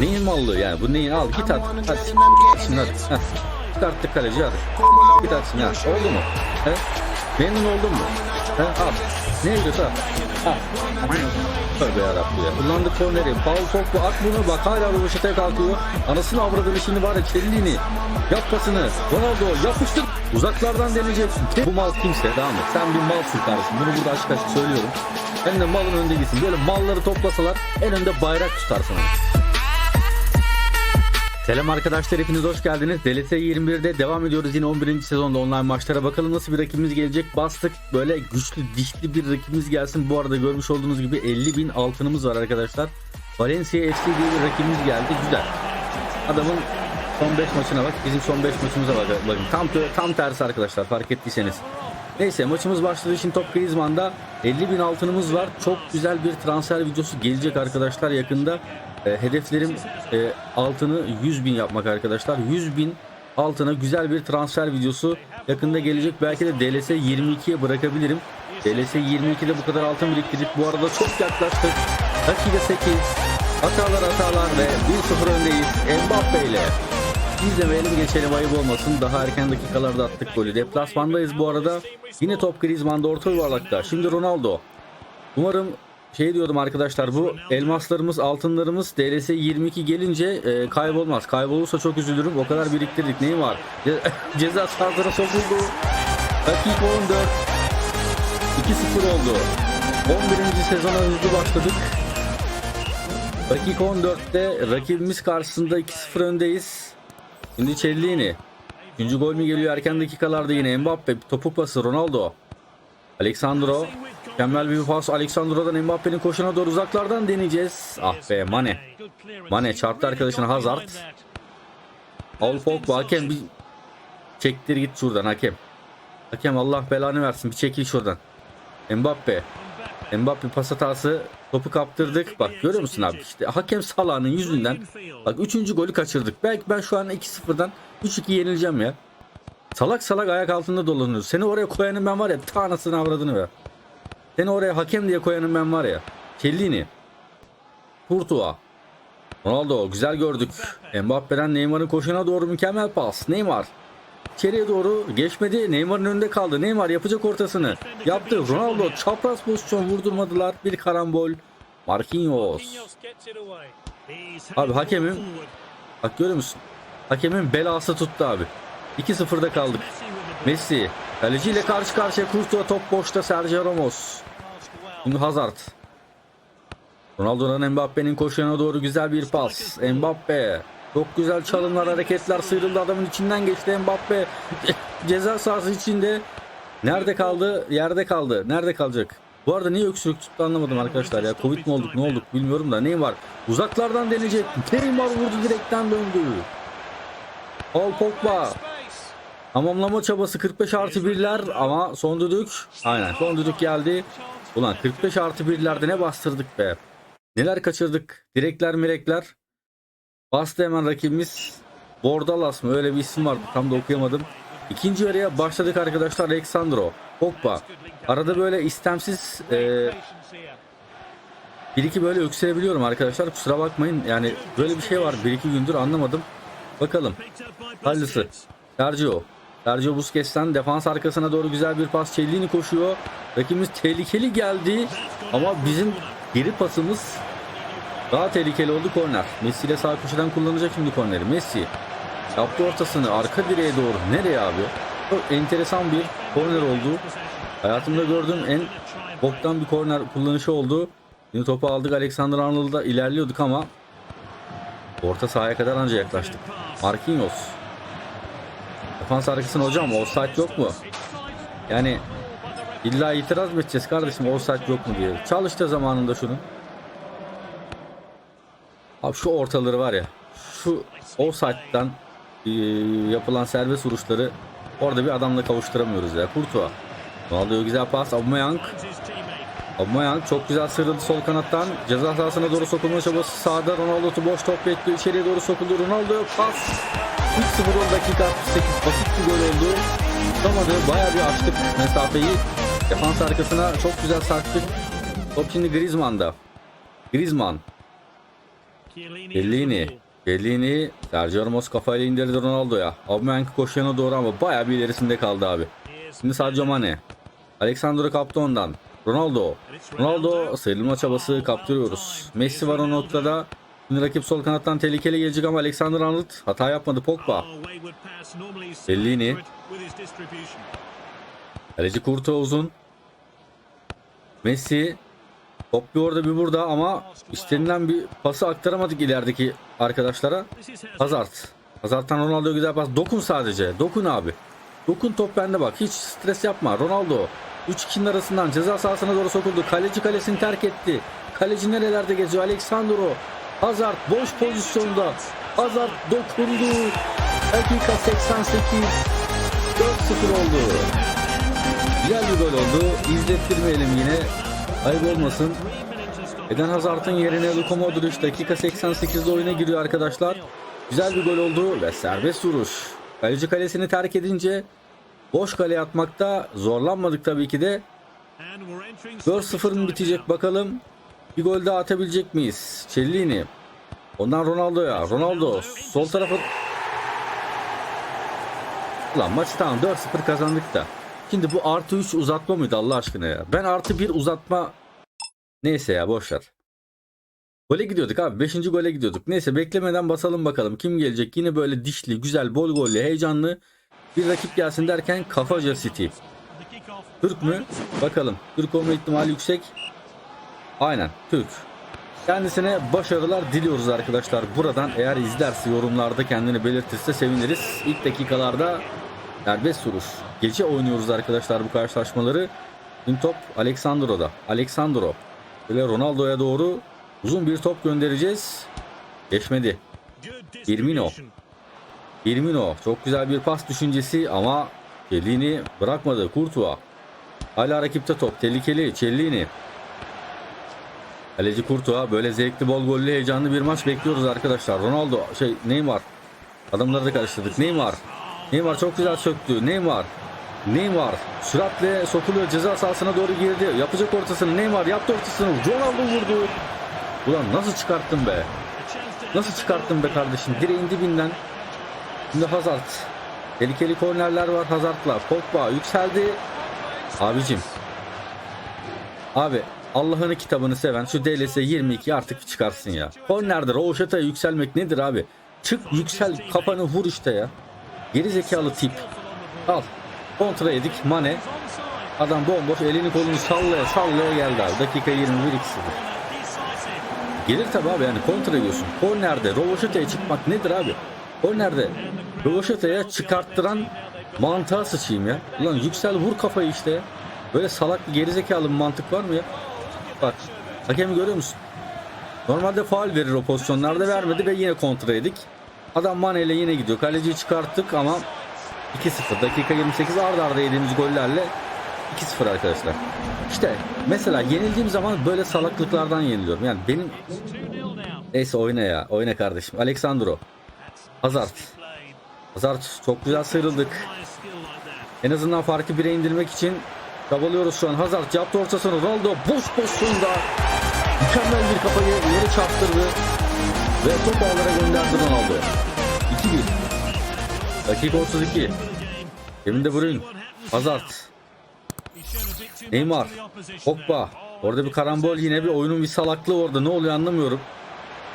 Neyin mallığı yani bu neyin al git at. Hadi. Şimdi hadi. Heh. Çıkarttık kaleci hadi. Git atsın ya. Oldu mu? He? Memnun oldun mu? He? Al. Ne ediyorsa al. Al. Tövbe yarabbim ya. Kullandık korneri. Paul Pogba at bunu bak hala röveşete kalkıyor. Anasını avradını şimdi var ya Kellini. Yap pasını. Ronaldo yapıştır. Uzaklardan deneyeceksin. Bu mal kimse tamam mı? Sen bir malsın kardeşim. Bunu burada açık açık söylüyorum. Hem de malın önünde gitsin. Böyle malları toplasalar en önde bayrak tutarsın. Selam arkadaşlar hepiniz hoş geldiniz. DLS 21'de devam ediyoruz yine 11. sezonda online maçlara. Bakalım nasıl bir rakibimiz gelecek. Bastık böyle güçlü dişli bir rakibimiz gelsin. Bu arada görmüş olduğunuz gibi 50 bin altınımız var arkadaşlar. Valencia FC diye bir rakibimiz geldi. Güzel. Adamın son 5 maçına bak. Bizim son 5 maçımıza bak. Bakın tam, tam tersi arkadaşlar fark ettiyseniz. Neyse maçımız başladı. Şimdi top Griezmann'da 50 bin altınımız var. Çok güzel bir transfer videosu gelecek arkadaşlar yakında. E, hedeflerim e, altını 100 bin yapmak arkadaşlar. 100 bin altına güzel bir transfer videosu yakında gelecek. Belki de DLS 22'ye bırakabilirim. DLS 22'de bu kadar altın biriktirdik. Bu arada çok yaklaştık. Dakika 8. Hatalar hatalar ve 1-0 öndeyiz. Mbappe ile. İzlemeyelim geçelim ayıp olmasın. Daha erken dakikalarda attık golü. Deplasmandayız bu arada. Yine top Griezmann'da orta yuvarlakta. Şimdi Ronaldo. Umarım şey diyordum arkadaşlar bu elmaslarımız altınlarımız DLS 22 gelince e, kaybolmaz. Kaybolursa çok üzülürüm. O kadar biriktirdik. Neyim var? Ce ceza sahasına sokuldu. Dakika 14. 2-0 oldu. 11. sezona hızlı başladık. Dakika 14'te rakibimiz karşısında 2-0 öndeyiz. Şimdi Cellini. Üçüncü gol mü geliyor erken dakikalarda yine Mbappe topuk pası Ronaldo. Alexandro mükemmel bir pas Alexandro'dan Mbappe'nin koşuna doğru uzaklardan deneyeceğiz. Ah be Mane. Mane çarptı arkadaşına Hazard. Paul Pogba hakem bir çektir git şuradan hakem. Hakem Allah belanı versin bir çekil şuradan. Mbappe. Mbappe pas hatası topu kaptırdık. Bak görüyor musun abi işte hakem Salah'ın yüzünden bak 3. golü kaçırdık. Belki ben şu an 2-0'dan 3-2 yenileceğim ya. Salak salak ayak altında dolanıyoruz. Seni oraya koyanım ben var ya ta anasını avradını ver. Seni oraya hakem diye koyanım ben var ya. Kellini. Courtois. Ronaldo güzel gördük. Mbappe'den Neymar'ın koşuna doğru mükemmel pas. Neymar. İçeriye doğru geçmedi. Neymar'ın önünde kaldı. Neymar yapacak ortasını. Yaptı. Ronaldo çapraz pozisyon vurdurmadılar. Bir karambol. Marquinhos. Abi hakemim bak görüyor musun? Hakemin belası tuttu abi. 2-0'da kaldık. Messi kaleciyle karşı karşıya Courtois top boşta Sergio Ramos. Şimdi Hazard. Ronaldo'dan Mbappe'nin koşuna doğru güzel bir pas. Mbappe. Çok güzel çalımlar, hareketler sıyrıldı adamın içinden geçti Mbappe. Ceza sahası içinde. Nerede kaldı? Yerde kaldı. Nerede kalacak? Bu arada niye öksürük tuttu anlamadım arkadaşlar ya. Covid mi olduk ne olduk bilmiyorum da. Neyim var? Uzaklardan deneyecek. Neymar vurdu direkten döndü. Paul Pogba. Tamamlama çabası 45 artı 1'ler ama son düdük. Aynen son düdük geldi. Ulan 45 artı 1'lerde ne bastırdık be. Neler kaçırdık. Direkler mirekler. Bastı hemen rakibimiz. Bordalas mı öyle bir isim vardı tam da okuyamadım. İkinci yarıya başladık arkadaşlar Alexandro. Pogba. Arada böyle istemsiz e, bir iki böyle öksürebiliyorum arkadaşlar. Kusura bakmayın. Yani böyle bir şey var. Bir iki gündür anlamadım. Bakalım. Hayırlısı. Sergio. Sergio Busquets'ten defans arkasına doğru güzel bir pas. Cellini koşuyor. Rakibimiz tehlikeli geldi. Ama bizim geri pasımız daha tehlikeli oldu korner. Messi ile sağ köşeden kullanacak şimdi korneri. Messi yaptı ortasını arka direğe doğru. Nereye abi? Çok enteresan bir korner oldu. Hayatımda gördüğüm en boktan bir korner kullanışı oldu. Şimdi topu aldık Alexander Arnold'da ilerliyorduk ama orta sahaya kadar anca yaklaştık. Marquinhos. Defans arkasına hocam offside yok mu? Yani illa itiraz mı edeceğiz kardeşim offside yok mu diye. Çalıştı zamanında şunun. Abi şu ortaları var ya. Şu offside'dan e, yapılan serbest vuruşları orada bir adamla kavuşturamıyoruz ya. Courtois. Ronaldo'ya güzel pas. Aubameyang. Aubameyang çok güzel sıyrıldı sol kanattan. Ceza sahasına doğru sokulma çabası sağda. Ronaldo boş top bekliyor. İçeriye doğru sokuldu. Ronaldo pas. 3-0 dakika 68. Basit bir gol oldu. Tutamadı. Bayağı bir açtık mesafeyi. Defans arkasına çok güzel sarktık. Top şimdi Griezmann'da. Griezmann. Bellini. Bellini. Sergio Ramos kafayla indirdi Ronaldo'ya. Aubameyang koşuyana doğru ama bayağı bir ilerisinde kaldı abi. Şimdi Sadio Mane. Alexandro kaptı ondan. Ronaldo. Ronaldo sıyrılma çabası kaptırıyoruz. Messi var o noktada. Şimdi rakip sol kanattan tehlikeli gelecek ama Alexander Arnold hata yapmadı Pogba. Bellini. Kaleci Kurto uzun. Messi. Top bir orada bir burada ama istenilen bir pası aktaramadık ilerideki arkadaşlara. Hazard. Hazard'tan Ronaldo güzel pas. Dokun sadece. Dokun abi. Dokun top bende bak. Hiç stres yapma. Ronaldo. 3-2'nin arasından ceza sahasına doğru sokuldu. Kaleci kalesini terk etti. Kaleci nerelerde geziyor? Alexandro. Hazard boş pozisyonda. Hazard dokundu. Dakika 88. 4-0 oldu. Güzel bir gol oldu. İzlettirmeyelim yine. Ayıp olmasın. Eden Hazard'ın yerine Luka Modric dakika 88'de oyuna giriyor arkadaşlar. Güzel bir gol oldu ve serbest vuruş. Kaleci kalesini terk edince boş kaleye atmakta zorlanmadık tabii ki de. 4-0 mı bitecek bakalım. Bir gol daha atabilecek miyiz? Cellini. Ondan Ronaldo'ya. Ronaldo sol tarafa... Ulan maçı tamam 4-0 kazandık da. Şimdi bu artı 3 uzatma mıydı Allah aşkına ya? Ben artı 1 uzatma... Neyse ya boşver. Gole gidiyorduk abi. 5. gole gidiyorduk. Neyse beklemeden basalım bakalım. Kim gelecek? Yine böyle dişli, güzel, bol gollü, heyecanlı bir rakip gelsin derken Kafaca City. Türk mü? Bakalım. Türk olma ihtimali yüksek. Aynen Türk. Kendisine başarılar diliyoruz arkadaşlar. Buradan eğer izlerse yorumlarda kendini belirtirse seviniriz. İlk dakikalarda serbest vuruş. Gece oynuyoruz arkadaşlar bu karşılaşmaları. Şimdi top Alexandro'da. Alexandro. Böyle Ronaldo'ya doğru uzun bir top göndereceğiz. Geçmedi. Firmino. Firmino çok güzel bir pas düşüncesi ama Cellini bırakmadı. Kurtuğa. Hala rakipte top. Tehlikeli. Cellini. Kaleci Kurtuğa böyle zevkli bol gollü heyecanlı bir maç bekliyoruz arkadaşlar. Ronaldo şey Neymar. Adamları da karıştırdık. Neymar. Neymar çok güzel söktü. Neymar. Neymar süratle sokuluyor ceza sahasına doğru girdi. Yapacak ortasını Neymar yaptı ortasını. Ronaldo vurdu. Ulan nasıl çıkarttın be? Nasıl çıkarttın be kardeşim? Direğin dibinden. Şimdi Hazard. Tehlikeli kornerler var Hazard'la. Pogba yükseldi. Abicim. Abi Allah'ını kitabını seven şu DLS 22 artık çıkarsın ya. Kornerde Roşat'a yükselmek nedir abi? Çık yüksel kafanı vur işte ya. Geri zekalı tip. Al. Kontra yedik Mane. Adam bomboş elini kolunu sallaya sallaya geldi abi. Dakika 21 2-0. Gelir tabi abi yani kontra ediyorsun. Kornerde Rovaşata'ya çıkmak nedir abi? Kornerde Rovaşata'ya çıkarttıran mantığa sıçayım ya. Ulan yüksel vur kafayı işte ya. Böyle salak bir gerizekalı bir mantık var mı ya? Bak hakemi görüyor musun? Normalde faul verir o pozisyonlarda vermedi ve yine kontra yedik. Adam Mane ile yine gidiyor. Kaleciyi çıkarttık ama 2-0 dakika 28 arda arda yediğimiz gollerle 2-0 arkadaşlar. İşte mesela yenildiğim zaman böyle salaklıklardan yeniliyorum. Yani benim neyse oyna ya. Oyna kardeşim. Alexandro. Hazard. Hazard çok güzel sıyrıldık. En azından farkı bire indirmek için çabalıyoruz şu an. Hazard yaptı ortasını. Ronaldo boş pozisyonda mükemmel bir kafayı yere çarptırdı. Ve top ağlara gönderdi Ronaldo. 2-1. Dakika 32. Kevin De Bruyne. Hazard. Neymar. Pogba. Orada bir karambol yine bir oyunun bir salaklığı orada. Ne oluyor anlamıyorum.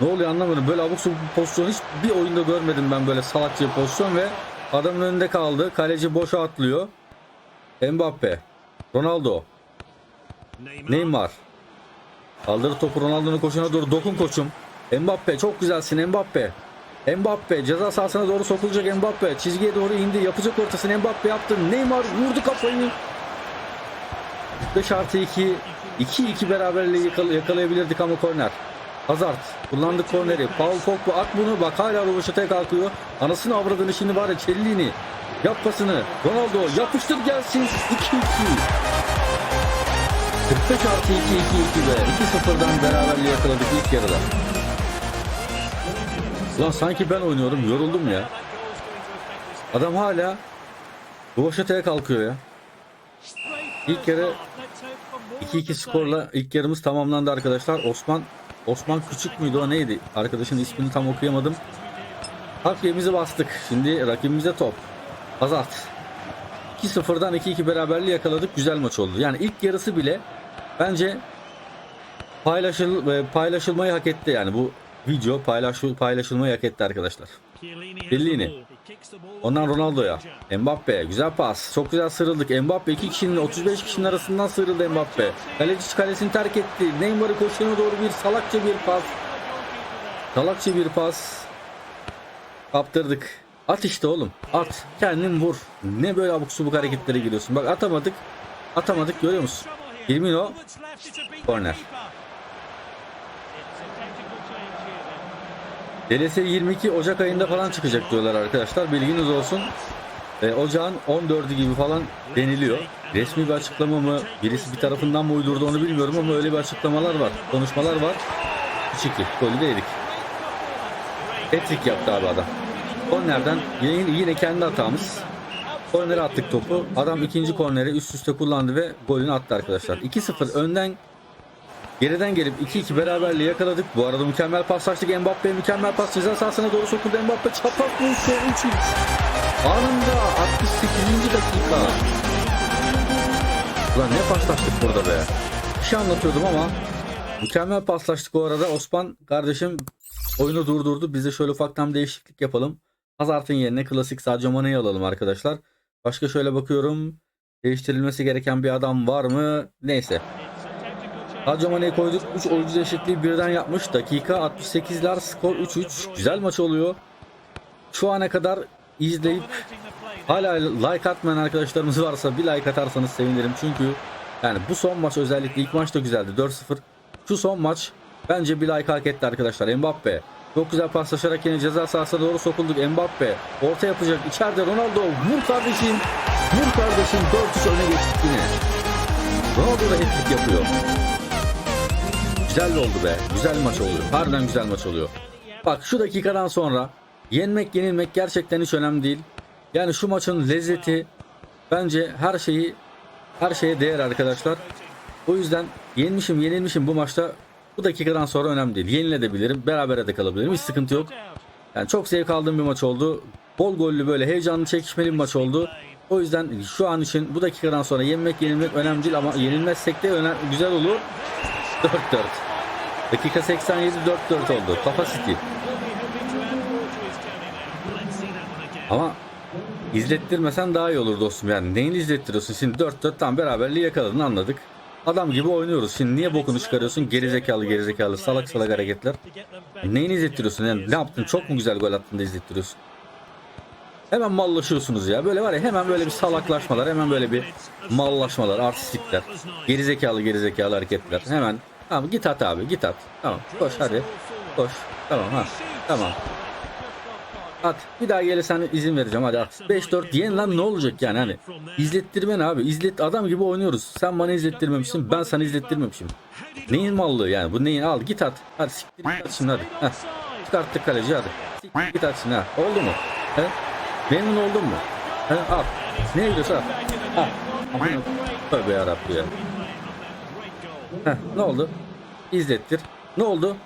Ne oluyor anlamıyorum. Böyle abuk sabuk bir pozisyon hiç bir oyunda görmedim ben böyle salakça bir pozisyon ve adamın önünde kaldı. Kaleci boşa atlıyor. Mbappe. Ronaldo. Neymar. Kaldırı topu Ronaldo'nun koşuna doğru dokun koçum. Mbappe çok güzelsin Mbappe. Mbappe ceza sahasına doğru sokulacak Mbappe. Çizgiye doğru indi. Yapacak ortasını Mbappe yaptı. Neymar vurdu kafayı. 5 artı 2. 2-2 beraberliği yakal- yakalayabilirdik ama korner. Hazard kullandı korneri. Paul Pogba at bunu. Bak hala Rovaşata'ya kalkıyor. Anasını avradını şimdi var ya Cellini. Yap pasını. Ronaldo yapıştır gelsin. 2-2. 45 artı 2 2 2 ve 2-0'dan beraberliği yakaladık ilk yarıda. Lan sanki ben oynuyorum yoruldum ya. Adam hala Rovaşata'ya kalkıyor ya. İlk yarı 2-2 skorla ilk yarımız tamamlandı arkadaşlar. Osman Osman Küçük müydü o neydi? Arkadaşın ismini tam okuyamadım. Takviyemizi bastık. Şimdi rakibimize top. Hazard. 2-0'dan 2-2 beraberliği yakaladık. Güzel maç oldu. Yani ilk yarısı bile bence paylaşıl e, paylaşılmayı hak etti. Yani bu video paylaş paylaşılmayı hak etti arkadaşlar. Bellini. Ondan Ronaldo'ya. Mbappe'ye. Güzel pas. Çok güzel sıyrıldık. Mbappe iki kişinin 35 kişinin arasından sıyrıldı Mbappe. Kaleci kalesini terk etti. Neymar'ı koşuğuna doğru bir salakça bir pas. Salakça bir pas. Kaptırdık. At işte oğlum. At. Kendin vur. Ne böyle abuk subuk hareketlere giriyorsun. Bak atamadık. Atamadık görüyor musun? Firmino. Corner. DLS 22 Ocak ayında falan çıkacak diyorlar arkadaşlar. Bilginiz olsun. E, ocağın 14'ü gibi falan deniliyor. Resmi bir açıklama mı, birisi bir tarafından mı uydurdu onu bilmiyorum ama öyle bir açıklamalar var, konuşmalar var. 3-2, golü de yedik. Hat-trick yaptı abi adam. Kornerden yine, yine kendi hatamız. Kornere attık topu. Adam ikinci korneri üst üste kullandı ve golünü attı arkadaşlar. 2-0 önden Geriden gelip 2-2 beraberliği yakaladık. Bu arada mükemmel paslaştık. Mbappe mükemmel pas ceza sahasına doğru sokuldu. Mbappe çapak vuruşu 3 Anında 68. dakika. Ulan ne paslaştık burada be. Bir şey anlatıyordum ama mükemmel paslaştık o arada. Osman kardeşim oyunu durdurdu. Biz de şöyle ufaktan değişiklik yapalım. Hazard'ın yerine klasik Sadio Mane'yi alalım arkadaşlar. Başka şöyle bakıyorum. Değiştirilmesi gereken bir adam var mı? Neyse. Sadio Mane'yi koyduk. 3 oyuncu değişikliği birden yapmış. Dakika 68'ler skor 3-3. Güzel maç oluyor. Şu ana kadar izleyip hala like atmayan arkadaşlarımız varsa bir like atarsanız sevinirim. Çünkü yani bu son maç özellikle ilk maç da güzeldi 4-0. Şu son maç bence bir like hak etti arkadaşlar. Mbappe çok güzel paslaşarak yine ceza sahasına doğru sokulduk. Mbappe orta yapacak. İçeride Ronaldo vur kardeşim. Vur kardeşim 4-3 öne geçtik yine. Ronaldo da hat yapıyor. Güzel oldu be. Güzel maç oluyor. Harbiden güzel maç oluyor. Bak şu dakikadan sonra yenmek yenilmek gerçekten hiç önemli değil. Yani şu maçın lezzeti bence her şeyi her şeye değer arkadaşlar. O yüzden yenmişim yenilmişim bu maçta bu dakikadan sonra önemli değil. Yenilebilirim. Berabere de kalabilirim. Hiç sıkıntı yok. Yani çok zevk aldığım bir maç oldu. Bol gollü böyle heyecanlı çekişmeli bir maç oldu. O yüzden şu an için bu dakikadan sonra yenmek yenilmek önemli değil ama yenilmezsek de önemli, güzel olur. 4-4. Dakika 87 4-4 oldu. Kafa City. Ama izlettirmesen daha iyi olur dostum yani. Neyini izlettiriyorsun? Şimdi 4-4 tam beraberliği yakaladın anladık. Adam gibi oynuyoruz. Şimdi niye bokunu çıkarıyorsun? Gerizekalı gerizekalı salak salak hareketler. Neyini izlettiriyorsun? Yani ne yaptın? Çok mu güzel gol attın da izlettiriyorsun? Hemen mallaşıyorsunuz ya. Böyle var ya hemen böyle bir salaklaşmalar, hemen böyle bir mallaşmalar, artistlikler. Gerizekalı gerizekalı hareketler. Hemen tamam git at abi git at. Tamam koş hadi. Koş. Tamam ha. Tamam. At. Bir daha gelirsen izin vereceğim hadi at. 5-4 diyen lan ne olacak yani hani. İzlettirmen abi. İzlet adam gibi oynuyoruz. Sen bana izlettirmemişsin. Ben sana izlettirmemişim. Neyin mallığı yani bu neyin al git at. Hadi siktir git şimdi hadi. Heh. Çıkarttık kaleci hadi. Siktir git at şimdi ha. Oldu mu? He? Memnun oldun mu? He? Al. Ne gidiyorsun al. Al. Aman Tövbe yarabbi ya. Heh, ne oldu? İzlettir. Ne oldu?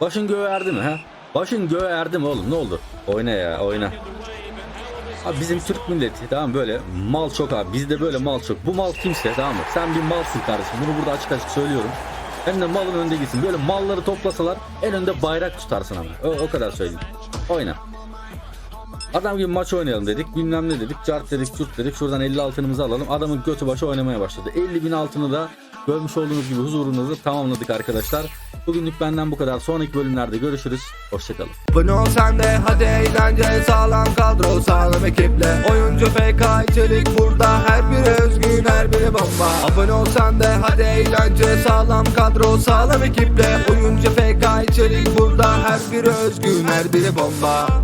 Başın göğe erdi mi ha? Başın göğe erdi mi oğlum ne oldu? Oyna ya oyna. Abi bizim Türk milleti tamam böyle mal çok abi bizde böyle mal çok. Bu mal kimse tamam mı? Sen bir malsın kardeşim bunu burada açık açık söylüyorum. Hem de malın önünde gitsin. Böyle malları toplasalar en önde bayrak tutarsın ama. O, o kadar söyleyeyim. Oyna. Adam gibi maç oynayalım dedik. Bilmem ne dedik. Cart dedik, tut dedik. Şuradan 50 altınımızı alalım. Adamın götü başı oynamaya başladı. 50 bin altını da görmüş olduğunuz gibi huzurunuzda tamamladık arkadaşlar. Bugünlük benden bu kadar. Sonraki bölümlerde görüşürüz. Hoşçakalın. Abone ol sen de. Hadi eğlence. Sağlam kadro sağlam ekiple. Oyuncu FK içerik burada. Her biri özgün her biri bomba. Abone ol sen de. Hadi eğlence. Sağlam kadro sağlam ekiple. Oyuncu FK içerik burada. Her biri özgün her biri bomba